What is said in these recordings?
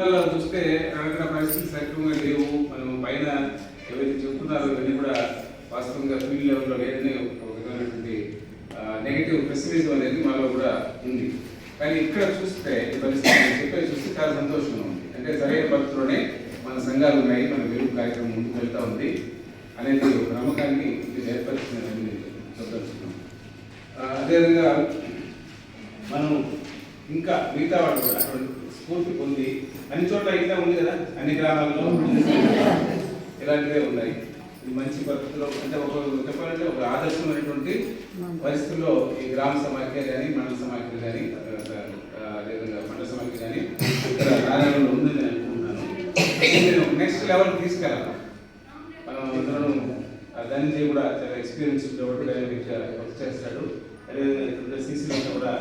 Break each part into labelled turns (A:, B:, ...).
A: జిల్లాలో చూస్తే అక్కడ పరిస్థితులు సక్రమంగా లేవు. మనం పైన ఎవరైతే చెబుతున్నారో ఇవన్నీ కూడా వాస్తవంగా ఫీల్డ్ లెవెల్లో లేదని ఒక విధమైనటువంటి నెగిటివ్ ప్రెసిడెంట్ అనేది మాలో కూడా ఉంది. కానీ ఇక్కడ చూస్తే ఈ పరిస్థితి చెప్పే చూస్తే చాలా సంతోషంగా ఉంది. అంటే సరైన పద్ధతిలోనే మన సంఘాలు ఉన్నాయి మన వెలుగు కార్యక్రమం ముందుకు వెళ్తూ ఉంది అనేది ఒక నమ్మకాన్ని ఏర్పరిచిందని చెప్పదలుచుకున్నాం అదేవిధంగా మనం ఇంకా మిగతా వాళ్ళు కూడా స్ఫూర్తి పొంది అన్ని చోట్ల ఇట్లా ఉంది కదా అన్ని గ్రామాల్లో. ఇలాంటివే ఉన్నాయి. ఇది మంచి పద్ధతిలో అంటే ఒక చెప్పాలంటే ఒక ఆదర్శమైనటువంటి పరిస్థితుల్లో ఈ గ్రామ సమాఖ్య కానీ మండల సమాఖ్య కానీ అదేవిధంగా మండల సమాఖ్య కానీ ఇక్కడ నారాయణలో ఉందని అనుకుంటున్నాను. నేను నెక్స్ట్ లెవెల్ తీసుకెళ్ళాను మనం అందరం ధనంజయ్ కూడా చాలా ఎక్స్పీరియన్స్ ఉండేవాడు డైనమిక్ వర్క్ చేస్తాడు. అదేవిధంగా సీసీలో కూడా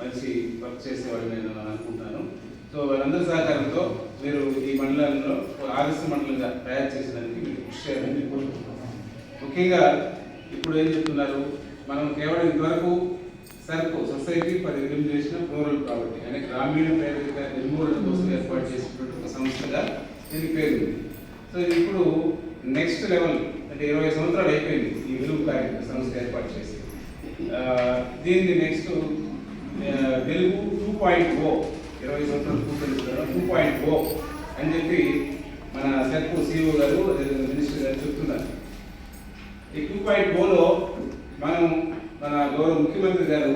A: మంచి వర్క్ చేసేవాడు నేను అనుకుంటున్నాను. సో వారందరి సహకారంతో మీరు ఈ మండలంలో ఒక ఆదర్శ మండలంగా తయారు చేసేదానికి మీరు కృషి చేయాలని కోరుకుంటున్నాను. ముఖ్యంగా ఇప్పుడు ఏం చెప్తున్నారు? మనం కేవలం ఇంతవరకు సర్కు society for elimination of rural property అనే గ్రామీణ పేదరిక నిర్మూలన కోసం ఏర్పాటు చేసినటువంటి ఒక సంస్థగా దీని పేరు. ఉంది సో ఇప్పుడు నెక్స్ట్ లెవెల్ అంటే ఇరవై సంవత్సరాలు అయిపోయింది ఈ వెలుగు కార్యక్రమ సంస్థ ఏర్పాటు చేసి. దీన్ని నెక్స్ట్ వెలుగు టూ పాయింట్ ఓ ఇరవై సంవత్సరాలు పూర్తి టూ పాయింట్ ఫోర్ అని చెప్పి మన సెర్పు సిఇఓ గారు మినిస్టర్ గారు చెప్తున్నారు. ఈ టూ పాయింట్ ఫోర్లో మనం మన గౌరవ ముఖ్యమంత్రి గారు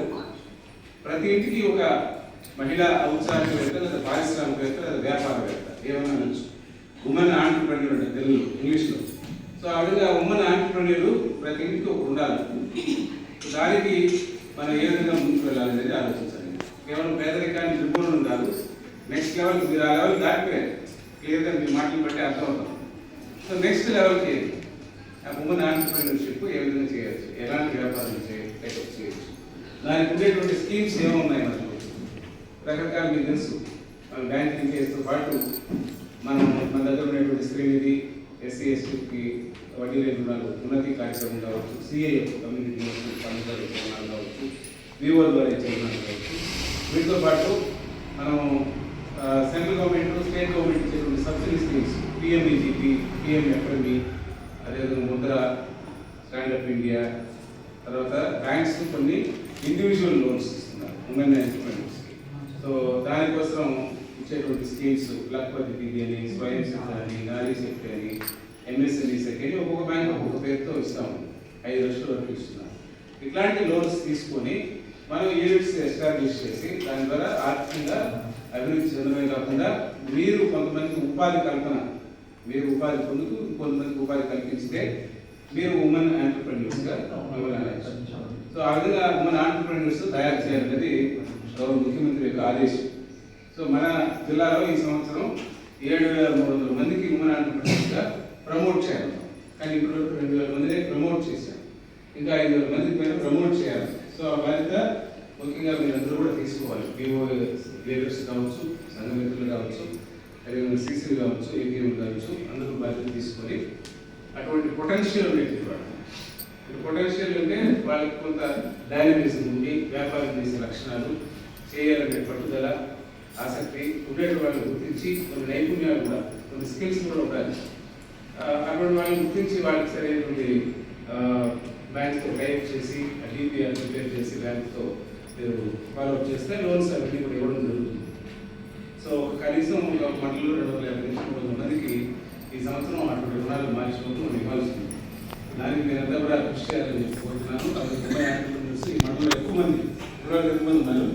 A: ప్రతి ఇంటికి ఒక మహిళా ఔత్సాహికవేత్త లేదా పారిశ్రామికవేత్త లేదా వ్యాపారవేత్త ఏమన్నా అనొచ్చు ఉమెన్ ఆంటర్ప్రెన్యూర్ అంటే తెలుగులో ఇంగ్లీష్లో. సో ఆ విధంగా ఉమెన్ ఆంటర్ప్రెన్యూర్ ప్రతి ఇంటికి ఒక ఉండాలి. దానికి మనం ఏ విధంగా ముందుకు వెళ్ళాలి అనేది ఆలోచించాలి. కేవలం పేదరికాన్ని నిర్మూలన కాదు. నెక్స్ట్ లెవెల్ మీరు ఆ లెవెల్ దాటిపోయారు. క్లియర్గా మీ మాటలు బట్టి అర్థమవుతాం సో నెక్స్ట్ లెవెల్కి ఆ ఉమెన్ ఆంటర్ప్రీనర్షిప్ ఏ విధంగా చేయొచ్చు? ఎలాంటి వ్యాపారం చేయ- చేయొచ్చు? దానికి ఉండేటువంటి స్కీమ్స్ ఏమున్నాయి మనకు? రకరకాల మీకు తెలుసు. మన బ్యాంకింగ్ కేసుతో పాటు మనం మన దగ్గర ఉన్నటువంటి శ్రీనిధి ఎస్సీ ఎస్టీకి వడ్డీ రేటు రుణాలు ఉన్నతి కార్యక్రమం కావచ్చు సిఐఎఫ్ కమ్యూనిటీ ఫండ్ ద్వారా కావచ్చు వివో ద్వారా చేయడం కావచ్చు. వీటితో పాటు మనం సెంట్రల్ గవర్నమెంట్ స్టేట్ గవర్నమెంట్ ఇచ్చేటువంటి సబ్సిడీ స్కీమ్స్ పిఎంఈజీపీ పిఎంఎఫ్ఎంఈ అదేవిధంగా ముద్ర స్టాండప్ ఇండియా తర్వాత బ్యాంక్స్ కొన్ని ఇండివిజువల్ లోన్స్ ఇస్తున్నారు ఉమెన్ ఎంటర్ప్రైనర్స్ సో దానికోసం ఇచ్చేటువంటి స్కీమ్స్ లక్పతి దీది అని స్వయం శక్తి అని నారీ శక్తి అని ఎంఎస్ఎంఈ శక్తి అని ఒక్కొక్క బ్యాంక్ ఒక్కొక్క పేరుతో ఇస్తాము. ఐదు లక్షల వరకు ఇస్తున్నాం ఇట్లాంటి లోన్స్ తీసుకొని మనం యూనిట్స్ ఎస్టాబ్లిష్ చేసి దాని ద్వారా ఆర్థికంగా అభివృద్ధి చెందడమే కాకుండా మీరు కొంతమందికి ఉపాధి కల్పన మీరు ఉపాధి పొందుతూ కొంతమందికి ఉపాధి కల్పిస్తే మీరు ఉమెన్ ఆంటర్ప్రెన్యూర్స్గా. సో ఆ విధంగా మన ఆంటర్ప్రెన్యూర్స్ తయారు చేయాలనేది గౌరవ ముఖ్యమంత్రి యొక్క ఆదేశం. సో మన జిల్లాలో ఈ సంవత్సరం ఏడు వేల మూడు వందల మందికి ఉమెన్ ఆంటర్ప్రెన్యూర్స్గా ప్రమోట్ చేయాలి. కానీ ఇప్పుడు రెండు వేల మందిని ప్రమోట్ చేశాం ఇంకా ఐదు వేల మందికి పైన ప్రమోట్ చేయాలి. సో ఆ బాధ్యత ముఖ్యంగా మీరు అందరూ కూడా తీసుకోవాలి. మేము లీడర్స్ కావచ్చు సంఘ మిత్రులు కావచ్చు అదేవిధంగా సీసీలు కావచ్చు ఏపీఎం కావచ్చు అందరూ బాధ్యత తీసుకొని అటువంటి పొటెన్షియల్ ఉండేది వాళ్ళు పొటెన్షియల్ అంటే వాళ్ళకి కొంత డైనమిజం ఉంది వ్యాపారం చేసే లక్షణాలు చేయాలనే పట్టుదల ఆసక్తి ఉండేటి వాళ్ళని గుర్తించి కొన్ని నైపుణ్యాలు కూడా కొన్ని స్కిల్స్ కూడా ఉండాలి. అటువంటి వాళ్ళని గుర్తించి వాళ్ళకి సరైనటువంటి బ్యాంక్ టైప్ చేసి డిపిఆర్ ప్రిపేర్ చేసి బ్యాంక్తో మీరు ఫాలోఅప్ చేస్తే లోన్స్ అవన్నీ కూడా ఇవ్వడం జరుగుతుంది. సో ఒక కనీసం ఒక మండలు రెండు వందల యాభై నుంచి మూడు వందల మందికి ఈ సంవత్సరం అటువంటి రుణాలు మార్చినప్పుడు మనం ఇవ్వాల్సి ఉంది దానికి మీరంతా కూడా కృషి చేయాలని చెప్పుకుంటున్నాను కోరుతున్నాను. అది ముంబై ఆంధ్రప్రదేశ్ ఈ మండలంలో ఎక్కువ మంది రుణాలు ఎక్కువ మంది ఉన్నారు.